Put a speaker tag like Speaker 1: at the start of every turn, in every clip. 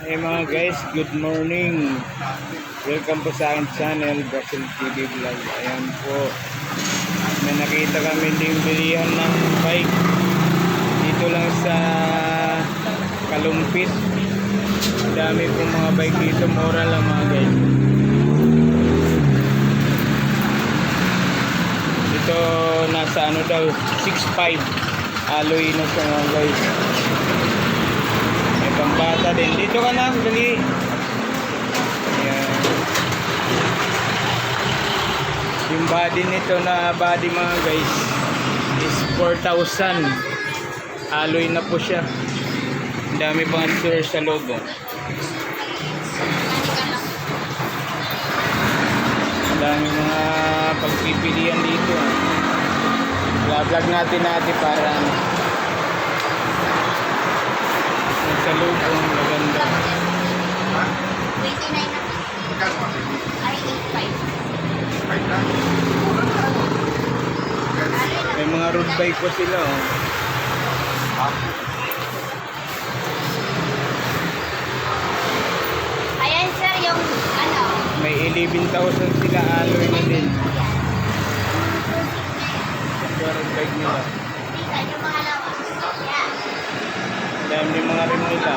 Speaker 1: Hey mga guys, good morning. Welcome po sa aking channel, Brazil TV Vlog. Ayan po. May nakita kami din bilihan ng bike. Dito lang sa Kalumpit. Dami po mga bike dito. Mura lang mga guys. Dito nasa ano daw, 6.5. Alloy na siya mga guys. Pambata din. Dito ka na, dali. Ayan. Yung body nito na body mga guys is 4,000. Alloy na po siya. Ang dami pang answer sa loob. oh. Ang dami mga pagpipilian dito. ah. Vlog natin natin para ano. Sa loob ang maganda.
Speaker 2: 29 na. Ay, 85.
Speaker 1: May mga road bike pa sila oh.
Speaker 2: Ayan sir, yung ano.
Speaker 1: May 11,000 sila alloy na din. Yung road bike nila.
Speaker 2: Tingnan yung mga.
Speaker 1: Dahil yung mga rim nila.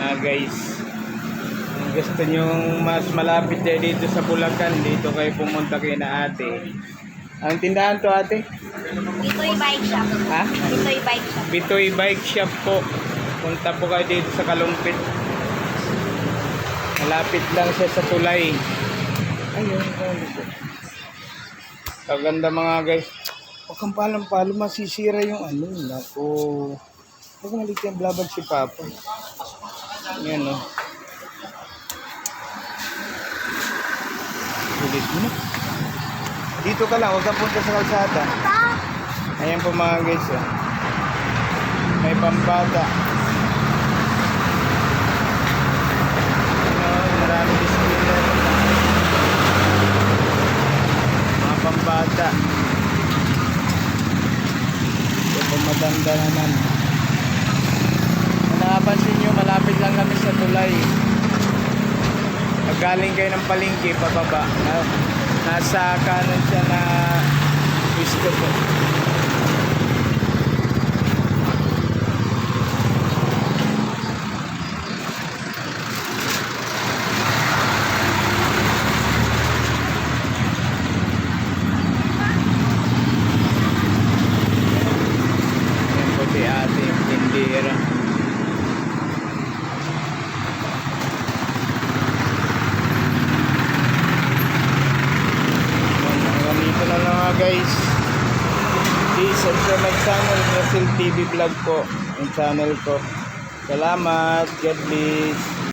Speaker 1: Ah guys. Kung gusto nyo mas malapit kayo dito sa Bulacan, dito kayo pumunta kayo na ate. Ang tindahan to ate?
Speaker 2: Ito'y bike shop.
Speaker 1: Ha?
Speaker 2: Ito'y bike shop.
Speaker 1: Bitoy Bike Shop po. Punta po kayo dito sa Kalumpit. Malapit lang siya sa tulay. Ayun, Kaganda mga guys. Huwag kang palang-palo, masisira yung ano. Naku. Huwag malit yung blabag si Papa. Yan o. Bilis mo na. Dito ka lang, huwag kang punta sa kalsada. Ayan po mga guys. Oh. May pambata. Marami pambata. Ito po matanda naman nakapansin nyo, malapit lang kami sa tulay. Pag galing kayo ng palengke, pababa. Na, nasa kanan siya na gusto po. Yan po si ate yung tindera. Hanggang dito na lang mga guys. Please subscribe my channel, Brazil TV Vlog po. Yung channel ko. Salamat. God bless.